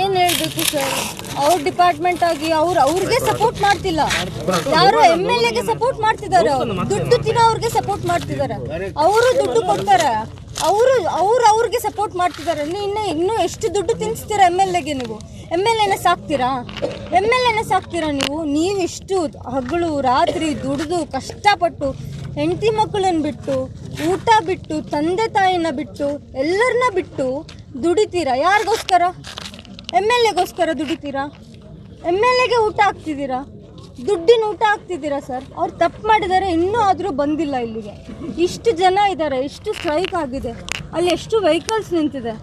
ಏನ್ ಹೇಳ್ಬೇಕು ಸರ್ ಅವ್ರ ಡಿಪಾರ್ಟ್ಮೆಂಟ್ ಆಗಿ ಅವ್ರು ಅವ್ರಿಗೆ ಸಪೋರ್ಟ್ ಮಾಡ್ತಿಲ್ಲ. ಯಾರು ಎಂ ಎಲ್ ಎಗೆ ಸಪೋರ್ಟ್ ಮಾಡ್ತಿದ್ದಾರೆ ದುಡ್ಡು ದುಡ್ಡು ಅವ್ರಿಗೆ ಸಪೋರ್ಟ್ ಮಾಡ್ತಿದ್ದಾರೆ. ಅವರು ದುಡ್ಡು ಕೊಡ್ತಾರೆ. ಅವರು ಅವ್ರು ಅವ್ರಿಗೆ ಸಪೋರ್ಟ್ ಮಾಡ್ತಿದ್ದಾರೆ. ಇನ್ನು ಇನ್ನೂ ಎಷ್ಟು ದುಡ್ಡು ತಿನ್ಸ್ತೀರಾ ಎಂ ಎಲ್ ಎಗೆ ನೀವು? ಎಂ ಎಲ್ ಎನ ಸಾಕ್ತೀರಾ? ಎಂ ಎಲ್ ಎನ ಸಾಕ್ತೀರಾ ನೀವು? ನೀವು ಇಷ್ಟು ಹಗಳು ರಾತ್ರಿ ದುಡಿದು ಕಷ್ಟಪಟ್ಟು ಹೆಂಡತಿ ಮಕ್ಕಳನ್ನ ಬಿಟ್ಟು, ಊಟ ಬಿಟ್ಟು, ತಂದೆ ತಾಯಿನ ಬಿಟ್ಟು ಎಲ್ಲರನ್ನ ಬಿಟ್ಟು ದುಡಿತೀರಾ? ಯಾರಿಗೋಸ್ಕರ? ಎಂ ಎಲ್ ಎಗೋಸ್ಕರ ದುಡಿತೀರಾ? ಎಂ ಎಲ್ ಎಗೆ ಊಟ ಹಾಕ್ತಿದ್ದೀರಾ? ದುಡ್ಡಿನ ಊಟ ಹಾಕ್ತಿದ್ದೀರಾ ಸರ್? ಅವ್ರು ತಪ್ಪು ಮಾಡಿದ್ದಾರೆ ಇನ್ನೂ ಆದರೂ ಬಂದಿಲ್ಲ ಇಲ್ಲಿಗೆ. ಇಷ್ಟು ಜನ ಇದ್ದಾರೆ ಇಷ್ಟು ಸ್ಟ್ರೈಕ್ ಆಗಿದೆ. ಅಲ್ಲಿ ಎಷ್ಟು ವೆಹಿಕಲ್ಸ್ ನಿಂತಿದೆ.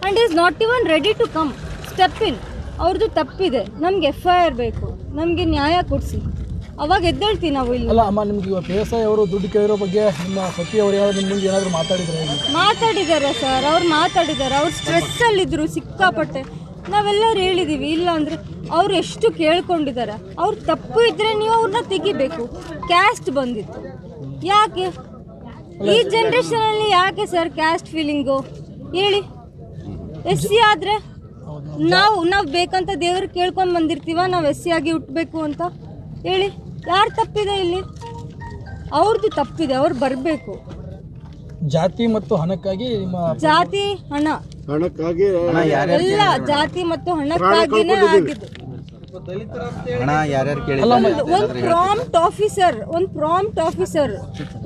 And is not even ready to come step in ಅವ್ರದ್ದು ತಪ್ಪಿದೆ. ನಮ್ಗೆ ಎಫ್ ಐ ಆರ್ ಬೇಕು. ನಮಗೆ ನ್ಯಾಯ ಕೊಡಿಸಿ. ಅವಾಗ ಎದ್ದೇಳ್ತೀವಿ ನಾವು ಇಲ್ಲಿ. ಅಲ್ಲ ಅಮ್ಮ ನಿಮ್ಗೆ ಇವಾಗ ಬೇಸಾಯ ಅವರು ದುಡ್ಡು ಕೇಳಿರೋ ಬಗ್ಗೆ ನಿಮ್ಮ ಸತಿ ಅವರು ಯಾರು ನಿಮ್ಗೆ ಏನಾದರೂ ಮಾತಾಡಿದ್ರೆ ಮಾತಾಡಿದ್ದಾರೆ ಸರ್. ಅವ್ರು ಮಾತಾಡಿದ್ದಾರೆ. ಅವ್ರು ಸ್ಟ್ರೆಸ್ಸಲ್ಲಿದ್ದರು ಸಿಕ್ಕಾಪಟ್ಟೆ. ನಾವೆಲ್ಲರೂ ಹೇಳಿದ್ದೀವಿ ಇಲ್ಲ ಅಂದರೆ ಅವ್ರು ಎಷ್ಟು ಕೇಳ್ಕೊಂಡಿದ್ದಾರೆ ಅವ್ರು ತಪ್ಪು ಇದ್ದರೆ ನೀವು ಅವ್ರನ್ನ ತೆಗಿಬೇಕು. ಕ್ಯಾಸ್ಟ್ ಬಂದಿತ್ತು. ಯಾಕೆ? ಈ ಜನ್ರೇಷನಲ್ಲಿ ಯಾಕೆ ಸರ್ ಕ್ಯಾಸ್ಟ್ ಫೀಲಿಂಗು ಹೇಳಿ. ಎಸ್ ಸಿ ಆದರೆ ನಾವು ನಾವು ಬೇಕಂತ ದೇವ್ರಿಗೆ ಕೇಳ್ಕೊಂಡು ಬಂದಿರ್ತೀವ ನಾವು ಎಸ್ ಸಿ ಆಗಿ ಹುಟ್ಟಬೇಕು ಅಂತ. ಹೇಳಿ. ಯಾರು ತಪ್ಪಿದೆ ಇಲ್ಲಿ? ಅವ್ರದ್ದು ತಪ್ಪಿದೆ ಅವ್ರು ಬರಬೇಕು. ಜಾತಿ ಮತ್ತು ಹಣಕ್ಕಾಗಿ ಜಾತಿ ಹಣ. ಹಣಕ್ಕಾಗಿ ಎಲ್ಲ ಜಾತಿ ಮತ್ತು ಹಣಕ್ಕಾಗಿನೇ ಆಗಿದ್ದು ಒಂದ್ ಒಂದು ಪ್ರಾಂಪ್ಟ್ ಆಫೀಸರ್ ಒಂದು ಪ್ರಾಂಪ್ಟ್ ಆಫೀಸರ್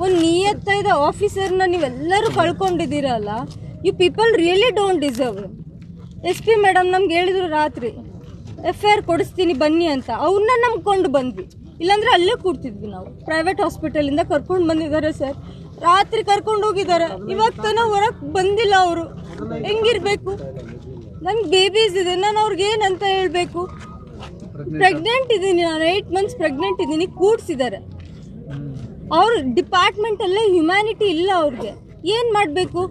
ಒಂದು ನಿಯತ್ತಾದ ಆಫೀಸರ್ನ ನೀವೆಲ್ಲರೂ ಕಳ್ಕೊಂಡಿದ್ದೀರಲ್ಲ you people really don't deserve S P madam ನಮ್ಗೆ ಹೇಳಿದ್ರು ರಾತ್ರಿ ಎಫ್ ಐ ಆರ್ ಕೊಡಿಸ್ತೀನಿ ಬನ್ನಿ ಅಂತ. ಅವ್ರನ್ನ ನಂಬ್ಕೊಂಡು ಬಂದ್ವಿ. ಇಲ್ಲಾಂದ್ರೆ ಅಲ್ಲೇ ಕೂಡ್ತಿದ್ವಿ ನಾವು. ಪ್ರೈವೇಟ್ ಹಾಸ್ಪಿಟಲಿಂದ ಕರ್ಕೊಂಡು ಬಂದಿದ್ದಾರೆ ಸರ್. ರಾತ್ರಿ ಕರ್ಕೊಂಡು ಹೋಗಿದ್ದಾರೆ. ಇವಾಗ ತನಕ ಹೊರಗೆ ಬಂದಿಲ್ಲ ಅವರು. ಹೆಂಗಿರ್ಬೇಕು? ನನ್ಗೆ ಬೇಬೀಸ್ ಇದೆ ನಾನು ಅವ್ರಿಗೆ ಏನಂತ ಹೇಳಬೇಕು? ಪ್ರೆಗ್ನೆಂಟ್ ಇದ್ದೀನಿ ನಾನು ಏಟ್ ಮಂತ್ಸ್ ಪ್ರೆಗ್ನೆಂಟ್ ಇದ್ದೀನಿ ಕೂಡ್ಸಿದ್ದಾರೆ ಅವ್ರ ಡಿಪಾರ್ಟ್ಮೆಂಟಲ್ಲೇ ಹ್ಯುಮ್ಯಾನಿಟಿ ಇಲ್ಲ ಅವ್ರಿಗೆ. ಏನು ಮಾಡಬೇಕು?